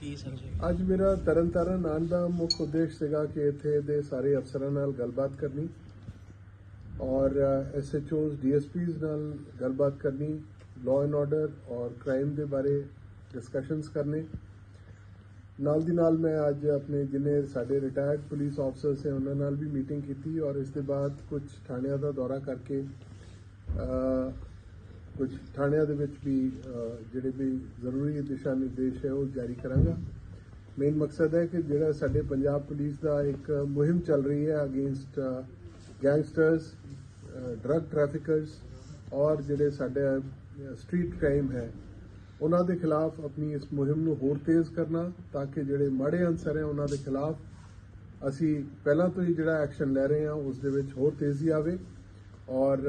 ਕੀ sir ਜੀ? ਅੱਜ ਮੇਰਾ ਤਰਨਤਾਰਨ ਆਉਣ ਦਾ ਮੁੱਖ ਉਦੇਸ਼ ਸੀਗਾ ਕਿ ਇੱਥੇ ਦੇ ਸਾਰੇ ਅਫਸਰਾਂ ਨਾਲ ਗੱਲਬਾਤ ਕਰਨੀ ਔਰ ਐਸਐਚਓਜ਼ ਡੀਐਸਪੀਜ਼ ਨਾਲ ਗੱਲਬਾਤ ਕਰਨੀ ਲਾਅ ਐਂਡ ਆਰਡਰ ਔਰ ਕ੍ਰਾਈਮ ਦੇ ਬਾਰੇ ਡਿਸਕਸ਼ਨਸ ਕਰਨੇ। ਨਾਲ ਦੀ ਨਾਲ ਮੈਂ ਅੱਜ ਆਪਣੇ ਜਿੰਨੇ ਸਾਡੇ ਰਿਟਾਇਰਡ ਪੁਲਿਸ ਆਫਸਰਸ ਹੈ ਉਹਨਾਂ ਨਾਲ ਵੀ ਮੀਟਿੰਗ ਕੀਤੀ ਔਰ ਇਸ ਦੇ ਬਾਅਦ ਕੁਝ ਥਾਣਿਆਂ ਦਾ ਦੌਰਾ ਕਰਕੇ ਕੁਝ ਥਾਣਿਆਂ ਦੇ ਵਿੱਚ ਵੀ ਜਿਹੜੇ ਵੀ ਜ਼ਰੂਰੀ ਦਿਸ਼ਾ ਨਿਰਦੇਸ਼ ਹੈ, ਉਹ ਜਾਰੀ ਕਰਾਂਗਾ। ਮੇਨ ਮਕਸਦ ਹੈ ਕਿ ਜਿਹੜਾ ਸਾਡੇ ਪੰਜਾਬ ਪੁਲਿਸ ਦਾ ਇੱਕ ਮੁਹਿੰਮ ਚੱਲ ਰਹੀ ਹੈ ਅਗੇਂਸਟ ਗੈਂਗਸਟਰਸ ਡਰੱਗ ਟ੍ਰੈਫਿਕਰਸ ਔਰ ਜਿਹੜੇ ਸਾਡੇ ਸਟਰੀਟ ਕ੍ਰਾਈਮ ਹੈ, ਉਹਨਾਂ ਦੇ ਖਿਲਾਫ ਆਪਣੀ ਇਸ ਮੁਹਿੰਮ ਨੂੰ ਹੋਰ ਤੇਜ਼ ਕਰਨਾ ਤਾਂ ਕਿ ਜਿਹੜੇ ਮਾੜੇ ਅਨਸਰ ਹੈ ਉਹਨਾਂ ਦੇ ਖਿਲਾਫ ਅਸੀਂ ਪਹਿਲਾਂ ਤੋਂ ਹੀ ਜਿਹੜਾ ਐਕਸ਼ਨ ਲੈ ਰਹੇ ਹਾਂ, ਉਸ ਦੇ ਵਿੱਚ ਹੋਰ ਤੇਜ਼ੀ ਆਵੇ। ਔਰ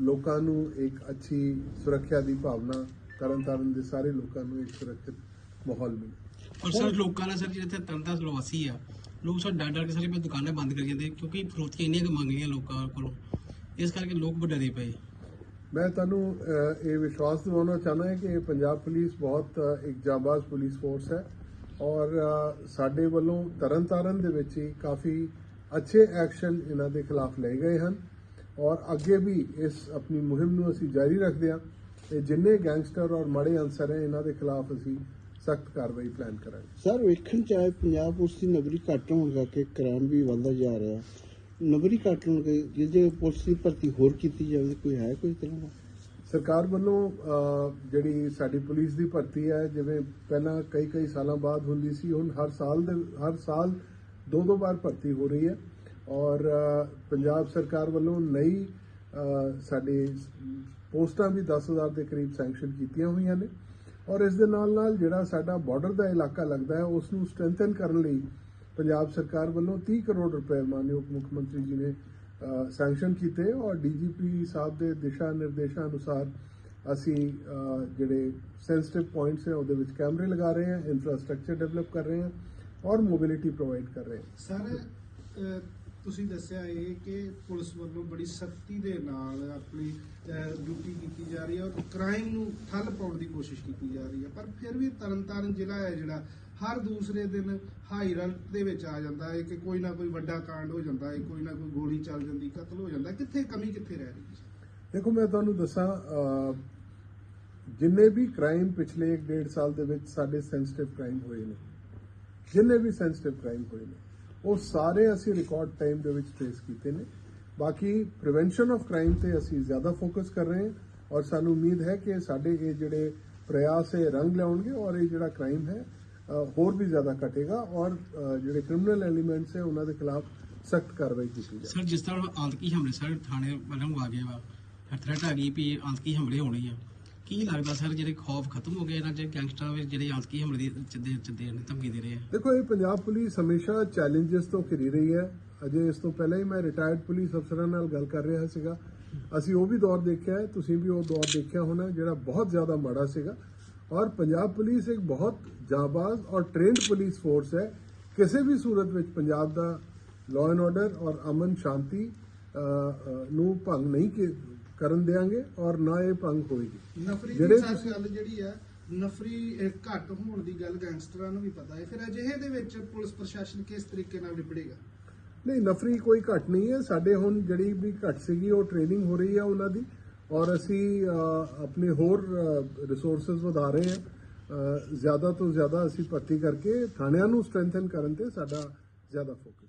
ਲੋਕਾਂ ਨੂੰ ਇੱਕ ਅੱਛੀ ਸੁਰੱਖਿਆ ਦੀ ਭਾਵਨਾ ਤਰਨਤਾਰਨ ਦੇ ਸਾਰੇ ਲੋਕਾਂ ਨੂੰ ਇੱਕ ਸੁਰੱਖਿਅਤ ਮਾਹੌਲ ਮਿਲੇ। ਪਰ ਸਰ ਲੋਕਾਂ ਨੇ ਸਰ ਜਿਹੜੇ ਇੱਥੇ ਤਰਨਤਾ ਪ੍ਰਵਾਸੀ ਆ। ਲੋਕ ਸਰ ਡਰ ਡਰ ਕੇ ਸਾਰੇ ਆਪਣੀ ਦੁਕਾਨਾਂ ਬੰਦ ਕਰੀ ਜਾਂਦੇ ਕਿਉਂਕਿ ਫਰੋਤੀਆਂ ਇੰਨੀਆਂ ਕੁ ਮੰਗ ਰਹੀਆਂ ਲੋਕਾਂ ਕੋਲੋਂ। ਇਸ ਕਰਕੇ ਲੋਕ ਡਰੇ ਪਏ। ਮੈਂ ਤੁਹਾਨੂੰ ਇਹ ਵਿਸ਼ਵਾਸ ਦਿਵਾਉਣਾ ਚਾਹੁੰਦਾ ਹਾਂ ਕਿ ਪੰਜਾਬ ਪੁਲਿਸ ਬਹੁਤ ਇੱਕ ਜਾਂਬਾਜ਼ ਪੁਲਿਸ ਫੋਰਸ ਹੈ। ਔਰ ਸਾਡੇ ਵੱਲੋਂ ਤਰਨਤਾਰਨ ਦੇ ਵਿੱਚ ਹੀ ਕਾਫੀ ਅੱਛੇ ਐਕਸ਼ਨ ਇਹਨਾਂ ਦੇ ਖਿਲਾਫ ਲਏ ਗਏ ਹਨ। ਔਰ ਅੱਗੇ ਵੀ ਇਸ ਆਪਣੀ ਮੁਹਿੰਮ ਨੂੰ ਅਸੀਂ ਜਾਰੀ ਰੱਖਦੇ ਹਾਂ ਤੇ ਜਿੰਨੇ ਗੈਂਗਸਟਰ ਔਰ ਮਾੜੇ ਅਨਸਰ ਹੈ ਇਹਨਾਂ ਦੇ ਖਿਲਾਫ ਅਸੀਂ ਸਖਤ ਕਾਰਵਾਈ ਪਲਾਨ ਕਰਾਂਗੇ। ਸਰ ਵੇਖਣ ਚ ਆਏ ਪੰਜਾਬ ਪੁਲਿਸ ਦੀ ਨਗਰੀ ਘੱਟ ਹੋਣ ਕਰਕੇ ਕ੍ਰਾਈਮ ਵੀ ਵੱਧਦਾ ਜਾ ਰਿਹਾ। ਨਗਰੀ ਘੱਟ ਹੋਣ ਕਰਕੇ ਜੇ ਪੁਲਿਸ ਦੀ ਭਰਤੀ ਹੋਰ ਕੀਤੀ ਜਾਵੇ ਕੋਈ ਹੈ ਕੋਈ ਤਰ੍ਹਾਂ ਦਾ ਸਰਕਾਰ ਵੱਲੋਂ ਜਿਹੜੀ ਸਾਡੀ ਪੁਲਿਸ ਦੀ ਭਰਤੀ ਹੈ ਜਿਵੇਂ ਪਹਿਲਾਂ ਕਈ ਕਈ ਸਾਲਾਂ ਬਾਅਦ ਹੁੰਦੀ ਸੀ ਹੁਣ ਹਰ ਸਾਲ ਦੇ ਹਰ ਸਾਲ ਦੋ ਦੋ ਵਾਰ ਭਰਤੀ ਹੋ ਰਹੀ ਹੈ। ਔਰ ਪੰਜਾਬ ਸਰਕਾਰ ਵੱਲੋਂ ਨਈ ਸਾਡੇ ਪੋਸਟਾਂ ਵੀ 10000 ਦੇ ਕਰੀਬ ਸੈਂਕਸ਼ਨ ਕੀਤੀਆਂ ਹੋਈਆਂ ਨੇ। ਔਰ ਇਸ ਦੇ ਨਾਲ ਨਾਲ ਜਿਹੜਾ ਸਾਡਾ ਬਾਰਡਰ ਦਾ ਇਲਾਕਾ ਲੱਗਦਾ ਹੈ ਉਸ ਨੂੰ ਸਟਰੈਂਥਨ ਕਰਨ ਲਈ ਪੰਜਾਬ ਸਰਕਾਰ ਵੱਲੋਂ 30 ਕਰੋੜ ਰੁਪਏ ਮਾਨਯੋਗ ਮੁੱਖ ਮੰਤਰੀ ਜੀ ਨੇ ਸੈਂਕਸ਼ਨ ਕੀਤੇ। ਔਰ ਡੀਜੀਪੀ ਸਾਹਿਬ ਦੇ ਦਿਸ਼ਾ ਨਿਰਦੇਸ਼ਾਂ ਅਨੁਸਾਰ ਅਸੀਂ ਜਿਹੜੇ ਸੈਂਸਿਟਿਵ ਪੁਆਇੰਟਸ ਹੈ ਉਹਦੇ ਵਿੱਚ ਕੈਮਰੇ ਲਗਾ ਰਹੇ ਹਾਂ, ਇਨਫਰਾਸਟ੍ਰਕਚਰ ਡਿਵੈਲਪ ਕਰ ਰਹੇ ਹਾਂ, ਔਰ ਮੋਬਿਲਿਟੀ ਪ੍ਰੋਵਾਈਡ ਕਰ ਰਹੇ ਹਾਂ। ਸਰ ਤੁਸੀਂ ਦੱਸਿਆ ਇਹ ਕਿ ਪੁਲਿਸ ਵੱਲੋਂ ਬੜੀ ਸਖਤੀ ਦੇ ਨਾਲ ਆਪਣੀ ਡਿਊਟੀ ਕੀਤੀ ਜਾ ਰਹੀ ਹੈ ਔਰ ਕ੍ਰਾਈਮ ਨੂੰ ਠੱਲ ਪਾਉਣ ਦੀ ਕੋਸ਼ਿਸ਼ ਕੀਤੀ ਜਾ ਰਹੀ ਹੈ। ਪਰ ਫਿਰ ਵੀ ਤਰਨਤਾਰਨ ਜ਼ਿਲ੍ਹਾ ਹੈ ਜਿਹੜਾ, ਹਰ ਦੂਸਰੇ ਦਿਨ ਹਾਈ ਅਲਰਟ ਦੇ ਵਿੱਚ ਆ ਜਾਂਦਾ ਹੈ ਕਿ ਕੋਈ ਨਾ ਕੋਈ ਵੱਡਾ ਕਾਂਡ ਹੋ ਜਾਂਦਾ ਹੈ, ਕੋਈ ਨਾ ਕੋਈ ਗੋਲੀ ਚੱਲ ਜਾਂਦੀ, ਕਤਲ ਹੋ ਜਾਂਦਾ ਕਿੱਥੇ ਕਮੀ ਕਿੱਥੇ ਰਹਿ ਰਹੀ ਹੈ? ਦੇਖੋ, ਮੈਂ ਤੁਹਾਨੂੰ ਦੱਸਾਂ ਜਿੰਨੇ ਵੀ ਕ੍ਰਾਈਮ ਪਿਛਲੇ 1.5 ਸਾਲ ਦੇ ਵਿੱਚ ਸਾਡੇ ਸੈਂਸਿਟਿਵ ਕ੍ਰਾਈਮ ਹੋਏ ਨੇ, ਜਿੰਨੇ ਵੀ ਸੈਂਸਿਟਿਵ ਕ੍ਰਾਈਮ ਹੋਏ ਨੇ ਉਹ ਸਾਰੇ ਅਸੀਂ ਰਿਕਾਰਡ ਟਾਈਮ ਦੇ ਵਿੱਚ ਟ੍ਰੇਸ ਕੀਤੇ ਨੇ। ਬਾਕੀ ਪ੍ਰੀਵੈਂਸ਼ਨ ਆਫ ਕ੍ਰਾਈਮ ਤੇ ਅਸੀਂ ਜ਼ਿਆਦਾ ਫੋਕਸ ਕਰ ਰਹੇ ਹਾਂ ਔਰ ਸਾਨੂੰ ਉਮੀਦ ਹੈ ਕਿ ਸਾਡੇ ਇਹ ਜਿਹੜੇ ਪ੍ਰਯਾਸ ਹੈ ਰੰਗ ਲਿਆਉਣਗੇ ਔਰ ਇਹ ਜਿਹੜਾ ਕ੍ਰਾਈਮ ਹੈ ਹੋਰ ਵੀ ਜ਼ਿਆਦਾ ਘਟੇਗਾ ਔਰ ਜਿਹੜੇ ਕ੍ਰਿਮੀਨਲ ਐਲੀਮੈਂਟਸ ਹੈ, ਉਹਨਾਂ ਦੇ ਖਿਲਾਫ ਸਖਤ ਕਾਰਵਾਈ ਕੀਤੀ ਜਾਵੇ ਸਰ, ਜਿਸ ਤਰ੍ਹਾਂ ਹੁਣ ਹਮਲੇ, ਸਰ, ਥਾਣੇ ਵੱਲੋਂ ਆ ਗਏ ਵਾ ਥ੍ਰੈਟ ਆ ਗਈ ਵੀ ਆਤੰਕੀ ਹਮਲੇ ਹੋਣੇ ਆ। ਕੀ ਲੱਗਦਾ ਸਰ, ਜਿਹੜੇ ਖੌਫ ਖਤਮ ਹੋ ਗਏ ਇਹਨਾਂ ਜਿਹੜੇ ਗੈਂਗਸਟਰਾਂ ਵਿੱਚ ਜਿਹੜੇ ਆਤੰਕੀ ਹਮਲੇ ਦੀ ਚੱਦੇ ਚੱਦੇ ਨੇ ਧਮਕੀ ਦੇ ਰਹੇ ਆ? ਦੇਖੋ, ਇਹ ਪੰਜਾਬ ਪੁਲਿਸ ਹਮੇਸ਼ਾ ਚੈਲੰਜਸ ਤੋਂ ਘਿਰੀ ਰਹੀ ਹੈ। ਅਜੇ ਇਸ ਤੋਂ ਪਹਿਲਾਂ ਹੀ ਮੈਂ ਰਿਟਾਇਰਡ ਪੁਲਿਸ ਅਫਸਰਾਂ ਨਾਲ ਗੱਲ ਕਰ ਰਿਹਾ ਸੀਗਾ। ਅਸੀਂ ਉਹ ਵੀ ਦੌਰ ਦੇਖਿਆ ਹੈ, ਤੁਸੀਂ ਵੀ ਉਹ ਦੌਰ ਦੇਖਿਆ ਹੋਣਾ ਜਿਹੜਾ ਬਹੁਤ ਜ਼ਿਆਦਾ ਮਾੜਾ ਸੀਗਾ। ਔਰ ਪੰਜਾਬ ਪੁਲਿਸ ਇੱਕ ਬਹੁਤ ਜਾਬਾਜ਼ ਔਰ ਟ੍ਰੇਨਡ ਪੁਲਿਸ ਫੋਰਸ ਹੈ। ਕਿਸੇ ਵੀ ਸੂਰਤ ਵਿੱਚ ਪੰਜਾਬ ਦਾ ਲਾਅ ਐਂਡ ਆਰਡਰ ਔਰ ਅਮਨ ਸ਼ਾਂਤੀ ਨੂੰ ਭੰਗ ਨਹੀਂ ਕਰਨ ਦੇਵਾਂਗੇ ਔਰ ਨਾ ਇਹ ਭੰਗ ਹੋਏਗੀ। ਨਫਰੀ ਜਿਹੜੇ ਦੀ ਗੱਲ ਜਿਹੜੀ ਹੈ ਨਫਰੀ ਅਹ, ਘੱਟ ਹੋਣ ਦੀ ਗੱਲ ਗੈਂਗਸਟਰਾਂ ਨੂੰ ਵੀ ਪਤਾ ਹੈ। ਫਿਰ ਅਜਿਹੇ ਦੇ ਵਿੱਚ ਪੁਲਿਸ ਪ੍ਰਸ਼ਾਸਨ ਕਿਸ ਤਰੀਕੇ ਨਾਲ ਨਿਪੜੇਗਾ ਨਹੀਂ ਨਫਰੀ ਕੋਈ ਘਟ ਨਹੀਂ ਹੈ। ਸਾਡੇ ਹੁਣ ਜਿਹੜੀ ਵੀ ਘਟ ਸੀਗੀ ਉਹ ਟ੍ਰੇਨਿੰਗ ਹੋ ਰਹੀ ਹੈ ਉਹਨਾਂ ਦੀ ਔਰ ਅਸੀਂ ਆਪਣੇ ਹੋਰ ਰਿਸੋਰਸਸ ਵਧਾ ਰਹੇ ਹਾਂ। ਜ਼ਿਆਦਾ ਤੋਂ ਜ਼ਿਆਦਾ ਅਸੀਂ ਭਰਤੀ ਕਰਕੇ ਥਾਣਿਆਂ ਨੂੰ ਸਟਰੈਂਥਨ ਕਰਨ ਤੇ ਸਾਡਾ ਜ਼ਿਆਦਾ ਫੋਕਸ